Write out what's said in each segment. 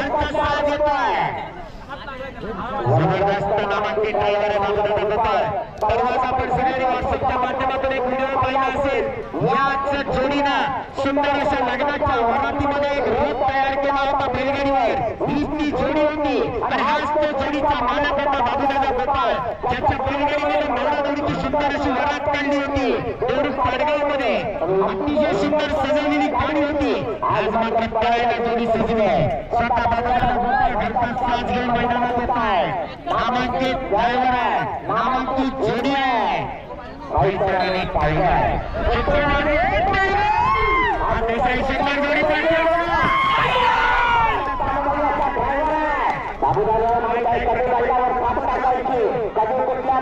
त्यांचा साथ घेतोय जबरदस्त नामांकित टायगर परवाच आपण सगळ्यांनी व्हॉट्सअपच्या माध्यमातून एक व्हिडिओ पाहिला असेल. याच जोडीनं सुंदर अशा लग्नाच्या वरातीमध्ये एक रोप तयार केला होता बैलगाडीवर. हीच ती जोडी होती. आणि हाच तो जोडीचा मालक होता बाबूदादा गोपाळ. ज्याच्या बैलगाडीमध्ये नवरा जोडीची सुंदर अशी वरात काढली होती. देवरुख पाडगावमध्ये अतिशय सुंदर सजवलेली गाडी होती आज मात्र पळायला जोडी सजली आहे. स्वतः बाबूदादा गोपाळ घरचा साज घेऊन मैदानात येत आहे. नामांकित ड्रायव्हर आहे. नामांकित जोडी आहे. रायसर आणि टायगर कधी कुठल्या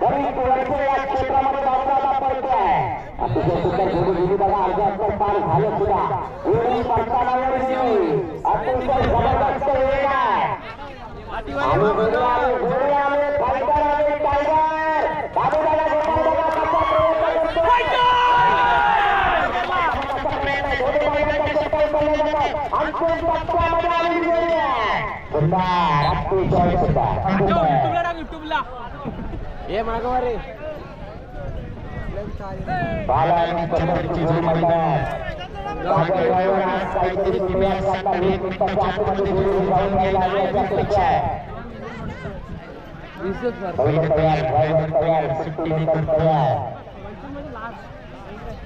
तरी तुळशी या क्षेत्रामध्ये अतिशय सुंदर जोडी दिली बघा अर्धा अंतर पार झालं सुद्धा एवढी पडताना वेळी अतिशय जबरदस्त वेळ आहे आम्ही जोडी आले जोडी आले टायगर आले टायगर बाबूदादा गोपाळ बघा कसा प्रयत्न करतोय. जोडी बैलांच्या शिपाई पडले जातात. अंतिम टप्प्यामध्ये आलेली जोडी आहे. सुंदर अतिशय सुंदर सुंदर युट्यूबला हे मागवा रे बालाजी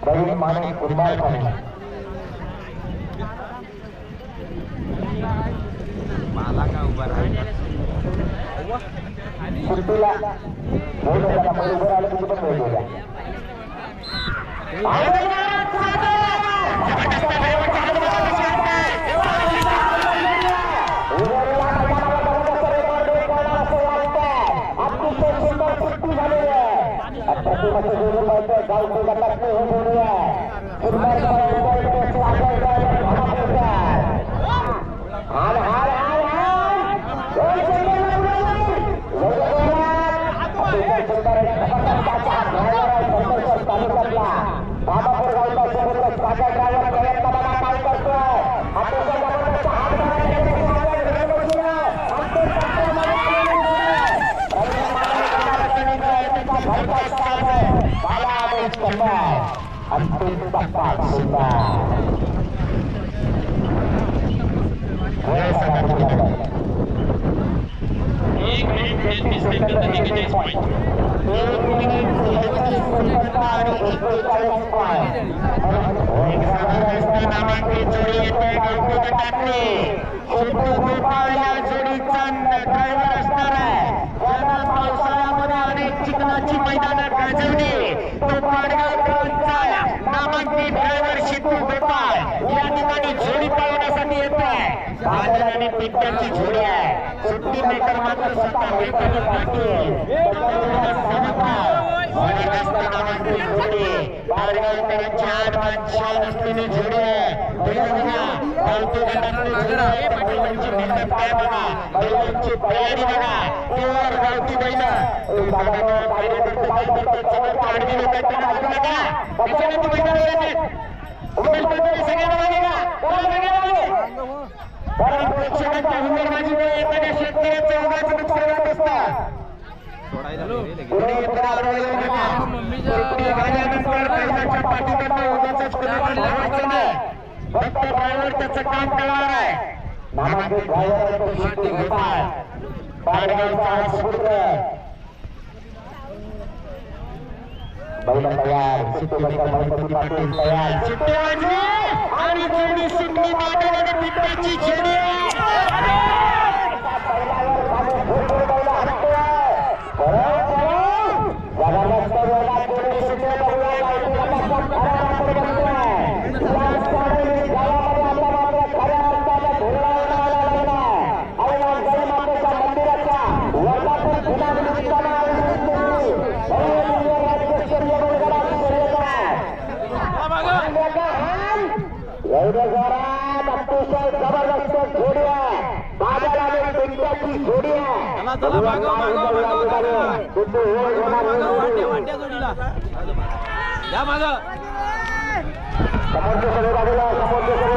आणि माने कुंभार खाणे का उभा राहिला सुट्टीला उभं राहिलं तुझी पण बैल उभा. उभेला मैदानावर जबरदस्त रेकॉर्ड ब्रेक करणार असं वाटतंय. अतिशय सुंदर सुट्टी झालेली आहे. अप्रतिम असं जोडी पळतंय. गावठी गटातली ही जोडी आहे. सुंदर पळतंय. ते स्वागत आहे. धमाकेदार. हाल, हाल, हाल, हाल. दोन सेकंद लागले. जोरात. अतिशय सुंदर एक जबरदस्त असा driver आहे संतोष तालुक्यातला. बाबापूर गावचा जबरदस्त सागर driver प्रयत्न बघा काय करतोय. अतिशय जबरदस्त हात धरायचे. सागर driver ची आहे. अंतिम टप्प्यामध्ये आलेली जोडी आहे. पहिल्या मानाने करणारा सैनिक आहे. त्याचा घरचा साथ आहे. बाला आणि सुंदर. अंतिम टप्पा सुंदर वेळ सांगा किती लागलाय? एक मिनिट तेहतीस सेकंद एकेचाळीस पॉईंट एक मिनिट तेहतीस सेकंद आणि एकेचाळीस पॉईंट. एक जबरदस्त नामांकित जोडी येते गावठी गटातली. सिद्धू गोपाळ अनेक चिखलाची मैदानं गाजवली तो पाडगावकरांचा नामांकित ड्रायव्हर सिद्धू गोपाळ या ठिकाणी जोडी पाळण्यासाठी येत आहे बादल आणि पित्त्याची जोडी आहे. सुट्टी मेकर मात्र स्वतः मैदानी पाटील त्याच्यामुळे आहे. बैल बैलांची मेहनत काय बघा? बैलांची तयारी बघा. प्युअर गावठी बैल. ए, दादा, कारण प्रेक्षकांच्या हुंदरबाजीमुळे एखाद्या शेतकऱ्याचं उगाच नुकसान होत असतं. पुढे येताना आढळलेलं बघा. पुढे गेल्यानंतर बैलाच्या पाठीकडनं उगाचच कुणाला लावायचं नाही. फक्त ड्रायव्हर त्याचं काम करणार आहे. नामांकित ड्रायव्हर आहे तो सिद्धू गोपाळ. पाडगावचा हा सुपुत्र बैल तयार सिद्धू गोपाळ गणपती पाटील तयार. सिद्धू वाजले आणि सिद्धी पाटील आणि पित्याची जोरात अतिशय जबरदस्त जोडी समोरच्या सगळे बाजूला समोरच्या